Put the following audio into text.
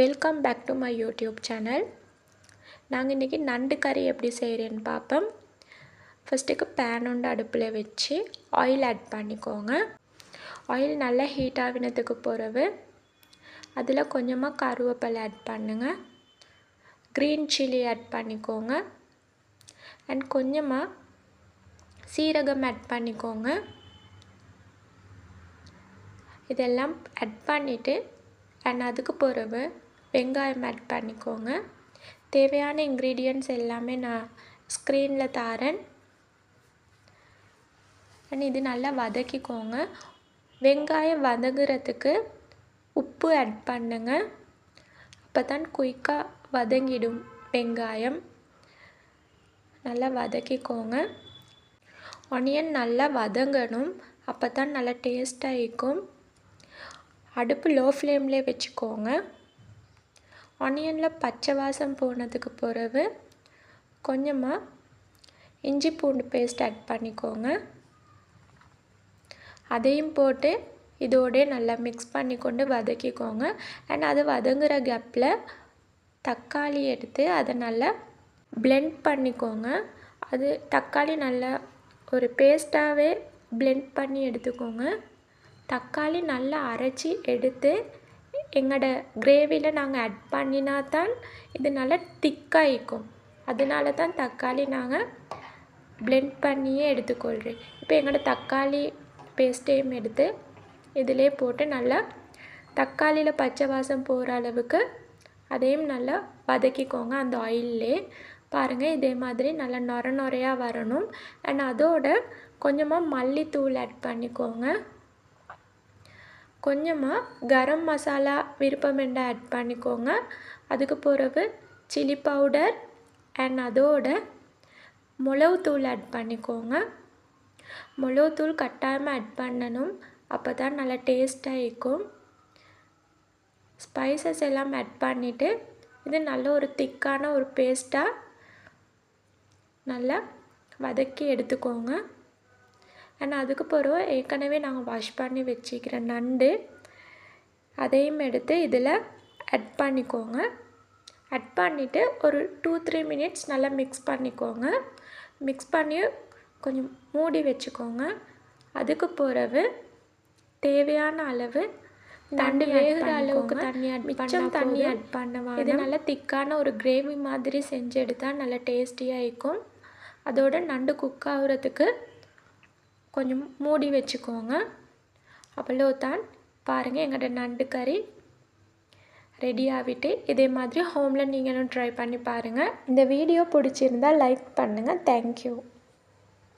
Welcome back to my YouTube channel நாங்கள் இன்றைக்கி நண்டு கறி எப்படி செய்கிறேன்னு பார்ப்போம் ஃபஸ்ட்டுக்கு பேன் உண்டு அடுப்பில் வச்சு ஆயில் ஆட் பண்ணிக்கோங்க. ஆயில் நல்லா ஹீட் ஆகினதுக்கு பிறகு அதில் கொஞ்சமாக கருவேப்பிலை ஆட் பண்ணுங்கள் க்ரீன் சில்லி ஆட் பண்ணிக்கோங்க. அண்ட் கொஞ்சமாக சீரகம் ஆட் பண்ணிக்கோங்க. இதெல்லாம் ஆட் பண்ணிவிட்டு அண்ட் அதுக்கு பிறகு வெங்காயம் ஆட் பண்ணிக்கோங்க. தேவையான இன்க்ரீடியன்ட்ஸ் எல்லாமே நான் ஸ்க்ரீனில் தரேன். அண்ட் இது நல்லா வதக்கிக்கோங்க. வெங்காயம் வதங்குறதுக்கு உப்பு ஆட் பண்ணுங்க. அப்போ தான் குயிக்காக வதங்கிடும் வெங்காயம். நல்லா வதக்கிக்கோங்க. ஆனியன் நல்லா வதங்கணும். அப்போ தான் நல்லா டேஸ்ட்டாக இருக்கும். அடுப்பு லோ ஃப்ளேம்லேயே வச்சுக்கோங்க. ஆனியனில் பச்சை வாசம் போனதுக்கு பிறகு கொஞ்சமாக இஞ்சி பூண்டு பேஸ்ட் ஆட் பண்ணிக்கோங்க. அதையும் போட்டு இதோடே நல்லா மிக்ஸ் பண்ணி கொண்டு வதக்கிக்கோங்க. அண்ட் அது வதங்குற கேப்பில் தக்காளி எடுத்து அதை நல்லா பிளெண்ட் பண்ணிக்கோங்க. அது தக்காளி நல்லா ஒரு பேஸ்ட்டாகவே பிளெண்ட் பண்ணி எடுத்துக்கோங்க. தக்காளி நல்லா அரைச்சி எடுத்து எங்களோட கிரேவியில் நாங்கள் ஆட் பண்ணினா தான் இது நல்லா திக்காயிக்கும் அதனால தான் தக்காளி நாங்கள் பிளெண்ட் பண்ணியே எடுத்துக்கொள்கிறேன் இப்போ எங்களோட தக்காளி பேஸ்ட்டையும் எடுத்து இதிலே போட்டு நல்லா தக்காளியில் பச்சை வாசம் போகிற அளவுக்கு அதையும் நல்லா வதக்கிக்கோங்க அந்த ஆயிலே பாருங்கள் இதே மாதிரி நல்லா நொர நொறையாக வரணும். அண்ட் அதோட கொஞ்சமாக மல்லித்தூள் ஆட் பண்ணிக்கோங்க. கொஞ்சமாக கரம் மசாலா விருப்பமெண்ட ஆட் பண்ணிக்கோங்க. அதுக்கு பிறகு சில்லி பவுடர் அண்ட் அதோட மிளகுத்தூள் ஆட் பண்ணிக்கோங்க. மிளகுத்தூள் கட்டாயமாக ஆட் பண்ணணும். அப்போ தான் நல்லா டேஸ்ட்டாக இருக்கும். ஸ்பைசஸ் எல்லாம் ஆட் பண்ணிவிட்டு இது நல்ல ஒரு திக்கான ஒரு பேஸ்ட்டாக நல்லா வதக்கி எடுத்துக்கோங்க. அண்ட் அதுக்கு பிறகு ஏற்கனவே நாங்கள் வாஷ் பண்ணி வச்சுக்கிற நண்டு அதையும் எடுத்து இதில் ஆட் பண்ணிக்கோங்க. ஆட் பண்ணிவிட்டு ஒரு டூ த்ரீ மினிட்ஸ் நல்லா மிக்ஸ் பண்ணிக்கோங்க. மிக்ஸ் பண்ணி கொஞ்சம் மூடி வச்சுக்கோங்க. அதுக்கு பிறகு தேவையான அளவு தண்ணி வேகிற அளவுக்கு தண்ணி ஆட் மிச்சம் தண்ணி ஆட் பண்ணுவாங்க இது நல்லா திக்கான ஒரு கிரேவி மாதிரி செஞ்சு எடுத்தால் நல்லா டேஸ்டியாக இருக்கும். அதோட நண்டு குக் ஆகுறதுக்கு கொஞ்சம் மூடி வச்சுக்கோங்க. அவ்வளோதான் பாருங்கள் எங்கள்கிட்ட நண்டு கறி ரெடி ஆகிட்டு இதே மாதிரி ஹோமில் நீங்களும் ட்ரை பண்ணி பாருங்கள் இந்த வீடியோ பிடிச்சிருந்தால் லைக் பண்ணுங்கள் தேங்க்யூ